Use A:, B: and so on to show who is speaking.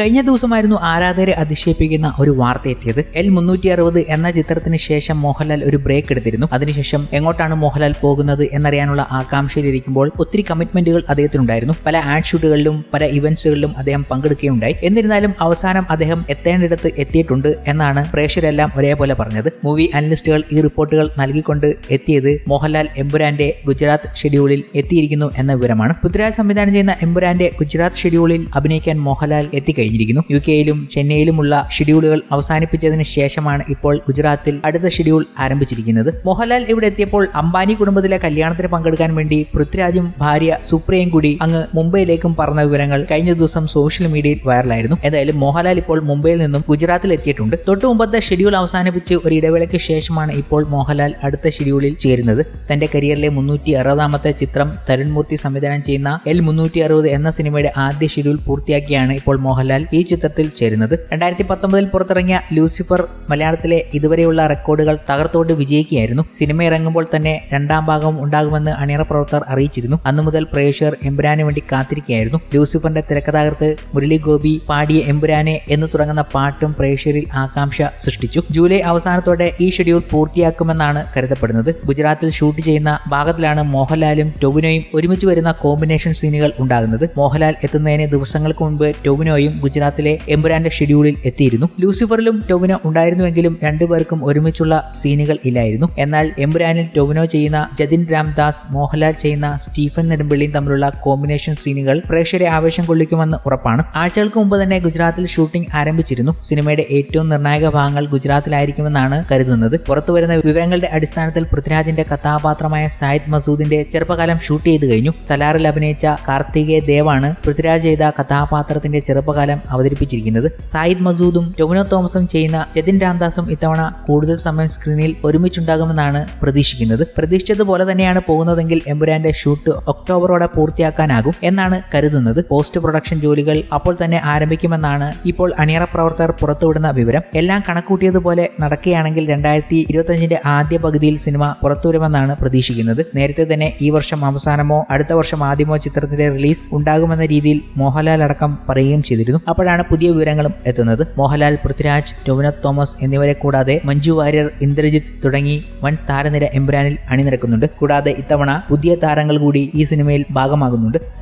A: കഴിഞ്ഞ ദിവസമായിരുന്നു ആരാധകരെ അതിശയിപ്പിക്കുന്ന ഒരു വാർത്ത എത്തിയത് എൽ മുന്നൂറ്റി അറുപത് എന്ന ചിത്രത്തിന് ശേഷം മോഹൻലാൽ ഒരു ബ്രേക്ക് എടുത്തിരുന്നു. അതിനുശേഷം എങ്ങോട്ടാണ് മോഹൻലാൽ പോകുന്നത് എന്നറിയാനുള്ള ആകാംക്ഷയിലിരിക്കുമ്പോൾ ഒത്തിരി കമ്മിറ്റ്മെന്റുകൾ അദ്ദേഹത്തിനുണ്ടായിരുന്നു. പല ആഡ് ഷൂട്ടുകളിലും പല ഇവന്റ്സുകളിലും അദ്ദേഹം പങ്കെടുക്കുകയുണ്ടായി. എന്നിരുന്നാലും അവസാനം അദ്ദേഹം എത്തേണ്ടിടത്ത് എത്തിയിട്ടുണ്ട് എന്നാണ് പ്രേക്ഷകരെല്ലാം ഒരേപോലെ പറഞ്ഞത്. മൂവി അനലിസ്റ്റുകൾ ഈ റിപ്പോർട്ടുകൾ നൽകിക്കൊണ്ട് എത്തിയത് മോഹൻലാൽ എമ്പുരാന്റെ ഗുജറാത്ത് ഷെഡ്യൂളിൽ എത്തിയിരിക്കുന്നു എന്ന വിവരമാണ്. പൃഥ്വിരാജ് സംവിധാനം ചെയ്യുന്ന എമ്പുരാന്റെ ഗുജറാത്ത് ഷെഡ്യൂളിൽ അഭിനയിക്കാൻ മോഹൻലാൽ എത്തിക്കഴിഞ്ഞിരിക്കുന്നു യു കെയിലും ചെന്നൈയിലുമുള്ള ഷെഡ്യൂളുകൾ അവസാനിപ്പിച്ചതിന് ശേഷമാണ് ഇപ്പോൾ ഗുജറാത്തിൽ അടുത്ത ഷെഡ്യൂൾ ആരംഭിച്ചിരിക്കുന്നത്. മോഹൻലാൽ ഇവിടെ എത്തിയപ്പോൾ അംബാനി കുടുംബത്തിലെ കല്യാണത്തിന് പങ്കെടുക്കാൻ വേണ്ടി പൃഥ്വിരാജും ഭാര്യ സുപ്രിയയും കൂടി അങ്ങ് മുംബൈയിലേക്കും പറഞ്ഞ വിവരങ്ങൾ കഴിഞ്ഞ ദിവസം സോഷ്യൽ മീഡിയയിൽ വൈറലായിരുന്നു. എന്തായാലും മോഹൻലാൽ ഇപ്പോൾ മുംബൈയിൽ നിന്നും ഗുജറാത്തിൽ എത്തിയിട്ടുണ്ട്. തൊട്ടു മുമ്പത്തെ ഷെഡ്യൂൾ അവസാനിപ്പിച്ച് ഒരു ഇടവേളയ്ക്ക് ശേഷമാണ് ഇപ്പോൾ മോഹൻലാൽ അടുത്ത ഷെഡ്യൂളിൽ ചേരുന്നത്. തന്റെ കരിയറിലെ മുന്നൂറ്റി അറുപതാമത്തെ ചിത്രം തരുൺമൂർത്തി സംവിധാനം ചെയ്യുന്ന എൽ മുന്നൂറ്റി അറുപത് എന്ന സിനിമയുടെ ആദ്യ ഷെഡ്യൂൾ പൂർത്തിയാക്കിയാണ് ഇപ്പോൾ മോഹൻലാൽ ഈ ചിത്രത്തിൽ ചേരുന്നത്. രണ്ടായിരത്തി പത്തൊമ്പതിൽ പുറത്തിറങ്ങിയ ലൂസിഫർ മലയാളത്തിലെ ഇതുവരെയുള്ള റെക്കോർഡുകൾ തകർത്തോണ്ട് വിജയിക്കുകയായിരുന്നു. സിനിമ ഇറങ്ങുമ്പോൾ തന്നെ രണ്ടാം ഭാഗം ഉണ്ടാകുമെന്ന് അണിയറ പ്രവർത്തകർ അറിയിച്ചിരുന്നു. അന്നു മുതൽ പ്രേക്ഷകർ എമ്പുരാന് വേണ്ടി കാത്തിരിക്കുകയായിരുന്നു. ലൂസിഫറിന്റെ തിരക്കഥാകൃത്ത് മുരളി ഗോപി പാടിയ എമ്പുരാനെ എന്ന് തുടങ്ങുന്ന പാട്ടും പ്രേക്ഷകരിൽ ആകാംക്ഷ സൃഷ്ടിച്ചു. ജൂലൈ അവസാനത്തോടെ ഈ ഷെഡ്യൂൾ പൂർത്തിയാക്കുമെന്നാണ് കരുതപ്പെടുന്നത്. ഗുജറാത്തിൽ ഷൂട്ട് ചെയ്യുന്ന ഭാഗത്തിലാണ് മോഹൻലാലും ടൊവിനോയും ഒരുമിച്ച് വരുന്ന കോമ്പിനേഷൻ സീനുകൾ ഉണ്ടാകുന്നത്. മോഹൻലാൽ എത്തുന്നതിന് ദിവസങ്ങൾക്ക് മുൻപ് ടൊവിനോയും ഗുജറാത്തിലെ എംബുരാന്റെ ഷെഡ്യൂളിൽ എത്തിയിരുന്നു. ലൂസിഫറിലും ടൊവിനോ ഉണ്ടായിരുന്നുവെങ്കിലും രണ്ടുപേർക്കും ഒരുമിച്ചുള്ള സീനുകൾ ഇല്ലായിരുന്നു. എന്നാൽ എംബ്രാനിൽ ടൊവിനോ ചെയ്യുന്ന ജതിൻ രാംദാസ് മോഹൻലാൽ ചെയ്യുന്ന സ്റ്റീഫൻ നെടുമ്പള്ളിയും തമ്മിലുള്ള കോമ്പിനേഷൻ സീനുകൾ പ്രേക്ഷകരെ ആവേശം കൊള്ളിക്കുമെന്ന് ഉറപ്പാണ്. ആഴ്ചകൾക്ക് മുമ്പ് തന്നെ ഗുജറാത്തിൽ ഷൂട്ടിംഗ് ആരംഭിച്ചിരുന്നു. സിനിമയുടെ ഏറ്റവും നിർണായക ഭാഗങ്ങൾ ഗുജറാത്തിലായിരിക്കുമെന്നാണ് കരുതുന്നത്. പുറത്തുവരുന്ന വിവരങ്ങളുടെ അടിസ്ഥാനത്തിൽ പൃഥ്വിരാജിന്റെ കഥാപാത്രമായ സായിദ് മസൂദിന്റെ ചെറുപ്പകാലം ഷൂട്ട് ചെയ്തു കഴിഞ്ഞു. സലാറിൽ അഭിനയിച്ച കാർത്തികേ ദേവാണ് പൃഥ്വിരാജ് ചെയ്ത കഥാപാത്രത്തിന്റെ ചെറുപ്പകാലം അവതരിപ്പിച്ചിരിക്കുന്നത് സായിദ് മസൂദും ടൊമിനോ തോമസും ചെയ്യുന്ന ജതിൻ രാംദാസും ഇത്തവണ കൂടുതൽ സമയം സ്ക്രീനിൽ ഒരുമിച്ചുണ്ടാകുമെന്നാണ് പ്രതീക്ഷിക്കുന്നത്. പ്രതീക്ഷിച്ചതുപോലെ തന്നെയാണ് പോകുന്നതെങ്കിൽ എമ്പുരാന്റെ ഷൂട്ട് ഒക്ടോബറോടെ പൂർത്തിയാക്കാനാകും എന്നാണ് കരുതുന്നത്. പോസ്റ്റ് പ്രൊഡക്ഷൻ ജോലികൾ അപ്പോൾ തന്നെ ആരംഭിക്കുമെന്നാണ് ഇപ്പോൾ അണിയറ പ്രവർത്തകർ പുറത്തുവിടുന്ന വിവരം. എല്ലാം കണക്കൂട്ടിയതുപോലെ നടക്കുകയാണെങ്കിൽ രണ്ടായിരത്തി ഇരുപത്തഞ്ചിന്റെ ആദ്യ പകുതിയിൽ സിനിമ പുറത്തുവരുമെന്നാണ് പ്രതീക്ഷിക്കുന്നത്. നേരത്തെ തന്നെ ഈ വർഷം അവസാനമോ അടുത്ത വർഷം ആദ്യമോ ചിത്രത്തിന്റെ റിലീസ് ഉണ്ടാകുമെന്ന രീതിയിൽ മോഹൻലാൽ അടക്കം പറയുകയും ചെയ്തിരുന്നു. അപ്പോഴാണ് പുതിയ വിവരങ്ങളും എത്തുന്നത്. മോഹൻലാൽ പൃഥ്വിരാജ് ടൊവിനോ തോമസ് എന്നിവരെ കൂടാതെ മഞ്ജു വാര്യർ ഇന്ദ്രജിത്ത് തുടങ്ങി വൻ താരനിര എംബ്രാനിൽ അണിനിരക്കുന്നുണ്ട്. കൂടാതെ ഇത്തവണ പുതിയ താരങ്ങൾ കൂടി ഈ സിനിമയിൽ ഭാഗമാകുന്നുണ്ട്.